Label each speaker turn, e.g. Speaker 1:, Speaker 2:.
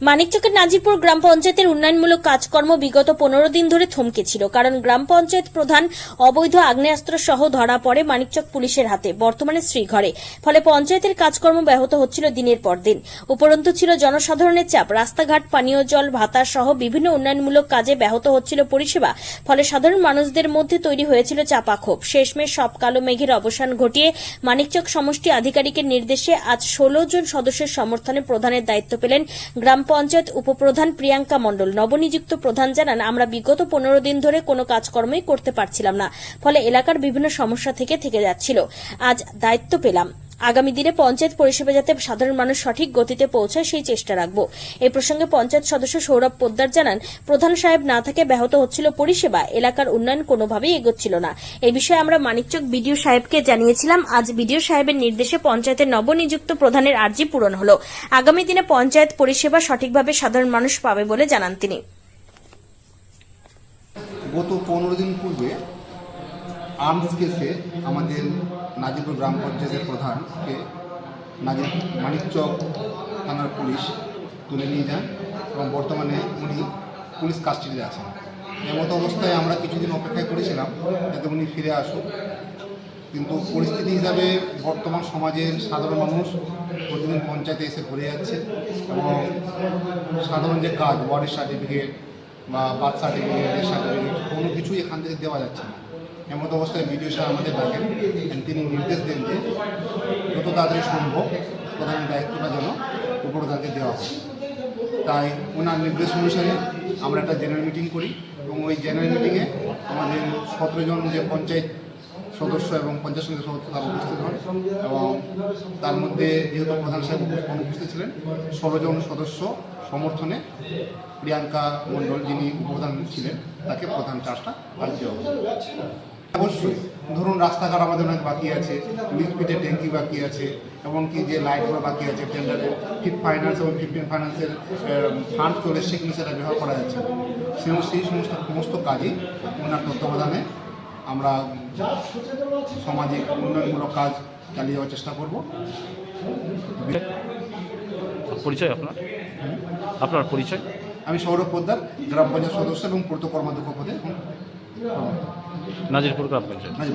Speaker 1: মানিকচকের নাজিরপুর গ্রাম পঞ্চায়েতের উন্নয়নমূলক কাজকর্ম বিগত পনেরো দিন ধরে থমকে ছিল, কারণ গ্রাম পঞ্চায়েত প্রধান অবৈধ আগ্নেয়াস্ত্র সহ ধরা পড়ে মানিকচক পুলিশের হাতে, বর্তমানে শ্রীঘরে। ফলে পঞ্চায়েতের কাজকর্ম ব্যাহত হচ্ছিল দিনের পর দিন। উপরন্তু ছিল জনসাধারণের চাপ, রাস্তাঘাট, পানীয় জল, ভাতা সহ বিভিন্ন উন্নয়নমূলক কাজে ব্যাহত হচ্ছিল পরিষেবা, ফলে সাধারণ মানুষদের মধ্যে তৈরি হয়েছিল চাপা ক্ষোভ শেষমেশ সব কালো মেঘের অবসান ঘটিয়ে মানিকচক সমষ্টি আধিকারিকের নির্দেশে আজ ষোলো জন সদস্যের সমর্থনে প্রধানের দায়িত্ব পেলেন গ্রাম পঞ্চায়েত উপপ্রধান প্রিয়াঙ্কা মণ্ডল। নবনিযুক্ত প্রধান জানান, আমরা বিগত পনেরো দিন ধরে কোনো কাজকর্মই করতে পারছিলাম না, ফলে এলাকার বিভিন্ন সমস্যা থেকে থেকে যাচ্ছিল। আজ দায়িত্ব পেলাম। আগামী দিনে পঞ্চায়েত পরিষেবা যাতে সাধারণ মানুষ সঠিক গতিতে পৌঁছায়, সেই চেষ্টা রাখব। এই প্রসঙ্গে পঞ্চায়েত সদস্য সৌরভ পোদ্দার জানান, প্রধান সাহেব না থাকে ব্যাহত হচ্ছিল পরিষেবা, এলাকার উন্নয়ন কোনোভাবেই এগোচ্ছিল না। এ বিষয়ে আমরা মানিকচক বিডিও সাহেবকে জানিয়েছিলাম, আজ বিডিও সাহেবের নির্দেশে পঞ্চায়েতের নবনিযুক্ত প্রধানের আর্জি পূরণ হল। আগামী দিনে পঞ্চায়েত পরিষেবা সঠিকভাবে সাধারণ মানুষ পাবে বলে জানান তিনি।
Speaker 2: গত পনেরো দিন পূর্বে, আর্মস কেসে আমাদের নাজিরপুর গ্রাম পঞ্চায়েতের প্রধানকে নাজির মানিকচক থানার পুলিশ তুলে নিয়ে যান এবং বর্তমানে উনি পুলিশ কাস্টাডিতে আছেন। এমতো অবস্থায় আমরা কিছুদিন অপেক্ষা করেছিলাম যাতে উনি ফিরে আসুক। কিন্তু পরিস্থিতি হিসাবে বর্তমান সমাজের সাধারণ মানুষ প্রতিদিন পঞ্চায়েতে এসে ঘুরে যাচ্ছে এবং সাধারণ যে কাজ, ওয়ার্ডের সার্টিফিকেট বা বার্থ সার্টিফিকেট সার্টিফিকেট কোনো কিছুই এখান থেকে দেওয়া যাচ্ছে না। এমন অবস্থায় বিডিও সাহেব আমাদের ডাকেন তিনি নির্দেশ দেন যে, যত তাড়াতাড়ি সম্ভব প্রধানের দায়িত্বটা যেন উপপ্রধানকে দেওয়া হয় তাই ওনার নির্দেশ অনুসারে আমরা একটা জেনারেল মিটিং করি এবং ওই জেনারেল মিটিংয়ে আমাদের সতেরো জন যে পঞ্চায়েত সদস্য এবং পঞ্চায়েত সমিতির সদস্য তারা উপস্থিত হন এবং তার মধ্যে যেহেতু প্রধান সাহেব অনুপস্থিত ছিলেন, ষোলো জন সদস্য সমর্থনে প্রিয়াঙ্কা মণ্ডল যিনি উপপ্রধান ছিলেন, তাকে প্রধান চার্জটা আজ দেওয়া। অবশ্যই। ধরুন রাস্তাঘাট আমাদের অনেক বাকি আছে লিফ্টের ট্যাঙ্কি বাকি আছে এমনকি যে লাইটগুলো বাকি আছে টেন্ডারে ফিফ ফাইন্যান্স এবং ফিফটিন ফাইন্যান্সের ফান্ড চলে কিন্তু সেটা ব্যবহার করা যাচ্ছে না। সেই সেই সমস্ত সমস্ত কাজই ওনার তত্ত্বাবধানে আমরা সামাজিক উন্নয়নমূলক কাজ চালিয়ে যাওয়ার চেষ্টা করব।
Speaker 3: পরিচয় আপনার? আপনার পরিচয়?
Speaker 2: আমি সৌরভ পোদ্দার গ্রাম পঞ্চায়েত সদস্য এবং পূর্ত কর্মাধ্যক্ষ পদে।
Speaker 3: নাজিরপুর গ্রাম পঞ্চায়েত
Speaker 2: হাজির